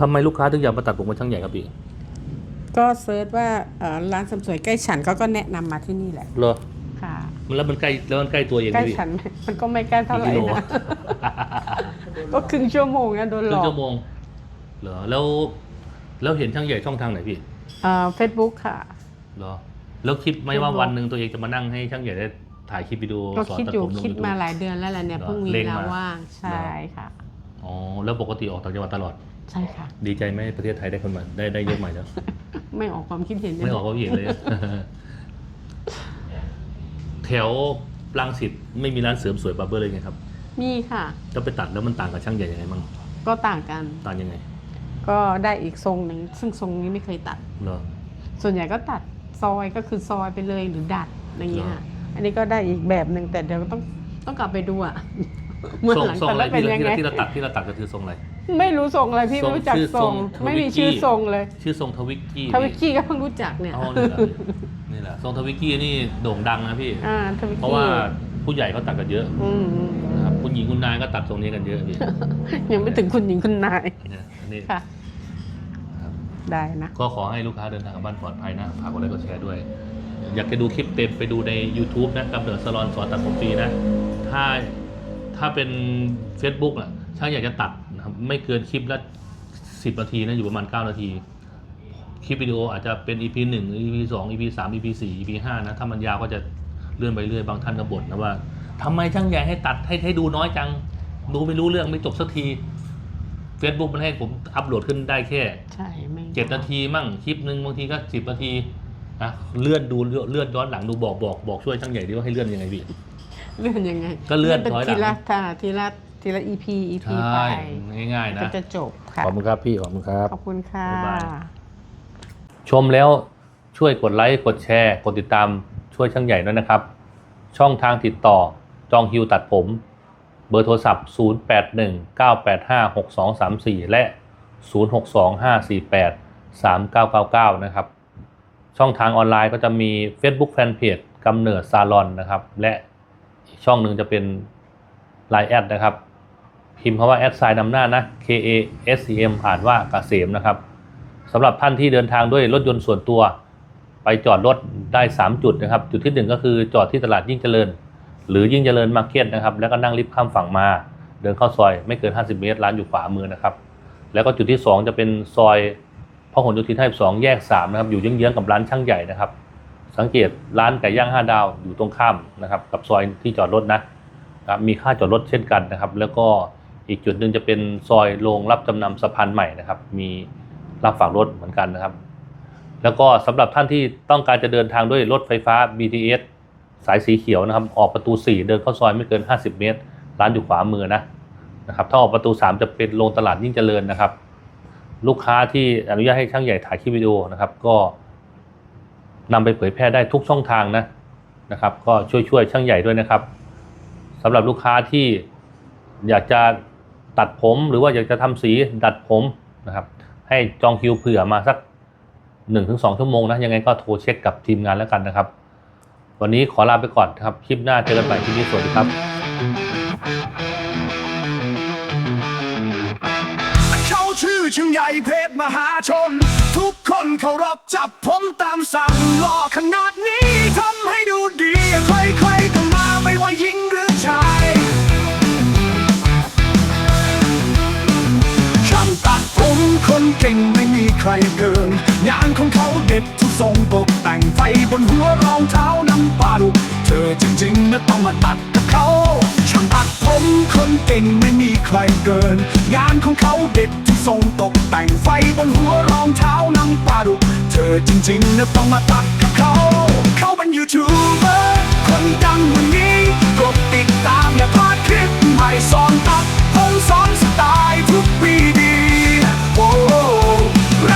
ทำไมลูกค้าถึงอยากมาตัดผมกับช่างใหญ่ครับพี่ก็เซิร์ชว่าเอ่อร้านเสริมสวยใกล้ฉันก็ก็แนะนำมาที่นี่แหละเหรอค่ะ มันแล้วมันใกล้แล้วมันใกล้ตัวเองไหใกมล้พี่ฉันไหมมันก็ไม่ใกล้เท่าไหร่กี่กิโลนะก็ครึ่งชั่วโมงนะโดนคหลรึ่องกชั่วโมงเหรอแล้ว แล้วเห็นช่างใหญ่ช่องทางไหนพี่เฟซบุ๊กค่ะ เหรอแล้วคิดไหมว่า Facebook วันหนึ่งตัวเองจะมานั่งให้ช่างใหญ่ได้ถ่ายคลิปวิดีโอก็สอนคิดตัดอยู่ผมลง คิด YouTube มาหลายเดือนแล้วแหละเนี่ยเหรอเพิ่งมีเล็งเวลามาว่างใช่ค่ะ อ๋อแล้วปกติออกต่างจังหวัดตลอด ใช่ค่ะ ดีใจไหมประเทศไทยได้คนใหม่ได้ได้เยอะใหม่แล้ว ไม่ออกความคิดเห็นเลยไม่ออกก็เห็นเลย แถวรังสิตไม่มีร้านเสริมสวยบาร์เบอร์เลยไงครับ มีค่ะถ้าไปตัดแล้วมันต่างกับช่างใหญ่ยังไงบ้างก็ต่างกัน ต่างยังไงก็ได้อีกทรงหนึ่งซึ่งทรงนี้ไม่เคยตัด เหรอ ส่วนใหญ่ก็ตัดซอยก็คือซอยไปเลยหรือดัดอะไรเงี้ยเหรออันนี้ก็ได้อีกแบบหนึ่งแต่เดี๋ยวต้องต้องกลับไปดูอะเมื่อทรงหลังทรงตัดอะไรแล้วเป็นที่เรายังที่ไงเราที่เราตัดที่เราตัดก็คือทรงอะไร ไม่รู้ทรงอะไรพี่ทรงไม่รู้จักชื่อทรงทรงไม่มีทวิกกี้ชื่อทรงเลยชื่อทรงทวิกกี้ทวิกกี้ก็เพิ่งรู้จักเนี่ยอ๋อนี่แหละนี่แหละทรงทวิกกี้นี่โด่งดังนะพี่ อ่าทวิกกี้เพราะว่าผู้ใหญ่เขาตัดกันเยอะอืมอืมนะครับคุณหญิงคุณนายก็ตัดทรงนี้กันเยอะพี่ยังไม่ถึงคุณหญิงคุณนายเนี่ยอันนี่ค่ะ ครับได้นะ ก็ขอให้ลูกค้าเดินทางกลับบ้านปลอดภัยนะฝากกดไลค์กดแชร์ด้วย อยากจะดูคลิปเต็มไปดูใน YouTube นะกำเนิดสลอนสอนตัดผมฟรีนะ ถ้าถ้าเป็น Facebook อะช่างอยากจะตัดนะครับ ไม่เกินคลิปละ10นาทีนะอยู่ประมาณ9นาที คลิปวิดีโออาจจะเป็น EP 1 EP 2 EP 3 EP 4 EP 5นะ ถ้ามันยาวก็จะเลื่อนไปเรื่อยบางท่านก็บ่นนะว่าทำไมช่างใหญ่ให้ตัดให้ให้ดูน้อยจัง ดูไม่รู้เรื่องไม่จบสักที Facebook มันให้ผมอัปโหลดขึ้นได้แค่ใช่ไม่เจ็ดนาทีมั่งคลิปหนึ่งบางทีก็สิบนาทีนะเลื่อนดูเลื่อนเลื่อนย้อนหลังดูบอกบอกบอกช่วยช่างใหญ่ดิว่าให้เลื่อนยังไงพี่เลื่อนยังไง ก็เลื่อนเป็นถอยหลังทีละท่าทีละ ทีละ EP EP ไปง่ายๆนะ ก็จะจบค่ะขอบคุณครับพี่ขอบคุณครับ ขอบคุณค่ะ บ๊ายบาย ชมแล้วช่วยกดไลค์ กดแชร์ กดติดตามช่วยช่างใหญ่ด้วยนะครับ ช่องทางติดต่อจองคิวตัดผม เบอร์โทรศัพท์ 0819856234 และ 0625483999 นะครับ ช่องทางออนไลน์ก็จะมี Facebook Fanpage กำเนิดซาลอนนะครับ และอีกช่องหนึ่งจะเป็น Line แอดนะครับ พิมพ์คำว่าแอดไซน์นำหน้านะ K A S E M อ่านว่าเกษมนะครับสำหรับท่านที่เดินทางด้วยรถยนต์ส่วนตัว ไปจอดรถได้ 3 จุดนะครับ จุดทีหนึ่1 ก็คือจอดที่ตลาดยิ่งเจริญ หรือยิ่งเจริญมาร์เก็ตนะครับ แล้วก็นั่งลิฟต์ข้ามฝั่งมา เดินเข้าซอยไม่เกิน 50 เมตรร้านอยู่ขวามือนะครับ แล้วก็จุดที่ 2 จะเป็นซอยพหลโยธิน52แยก 3 นะครับ อยู่เยื้องๆกับร้านช่างใหญ่นะครับ สังเกตร้านไก่ย่าง 5 ดาวอยู่ตรงข้ามนะครับ กับซอยที่จอดรถนะครับ มีค่าจอดรถเช่นกันนะครับ แล้วก็ อีกจุดหนึ่งจะเป็นซอยโรงรับจำนำสะพานใหม่นะครับ มีรับฝากรถเหมือนกันนะครับ แล้วก็สำหรับท่านที่ต้องการจะเดินทางด้วยรถไฟฟ้า BTS สายสีเขียวนะครับ ออกประตู 4 เดินเข้าซอยไม่เกิน 50 เมตร ร้านอยู่ขวามือนะนะครับถ้าออกประตู 3 จะเป็นโรงตลาดยิ่งเจริญนะครับ ลูกค้าที่อนุญาตให้ช่างใหญ่ถ่ายคลิปวิดีโอนะครับ ก็นำไปเผยแพร่ได้ทุกช่องทางนะนะครับ ก็ช่วยช่วยช่างใหญ่ด้วยนะครับสำหรับลูกค้าที่อยากจะ ตัดผมหรือว่าอยากจะทำสีดัดผมนะครับ ให้จองคิวเผื่อมาสัก 1-2 ชั่วโมงนะ ยังไงก็โทรเช็คกับทีมงานแล้วกันนะครับ วันนี้ขอลาไปก่อนครับ คลิปหน้าเจอกันใหม่คลิปนี้สวัสดีครับชื่อชิงใหญ่เพชรมหาชน ทุกคนเคารพจับผมตามสั่งหล่อขนาดนี้ทำให้ดูดี เก่งไม่มีใครเกินงานของเขาเด็ดทุกทรงตกแต่งไฟบนหัวรองเท้าน้ำปลาดุกเธอจริงๆนะต้องมาตัดกับเขาช่างตัดผมคนเก่งไม่มีใครเกิน งานของเขาเด็ดทุกทรงตกแต่งไฟบนหัวรองเท้าน้ำปลาดุกเธอจริงๆนะต้องมาตัดกับเขา เขาเป็นยูทูบเบอร์คนดังวัน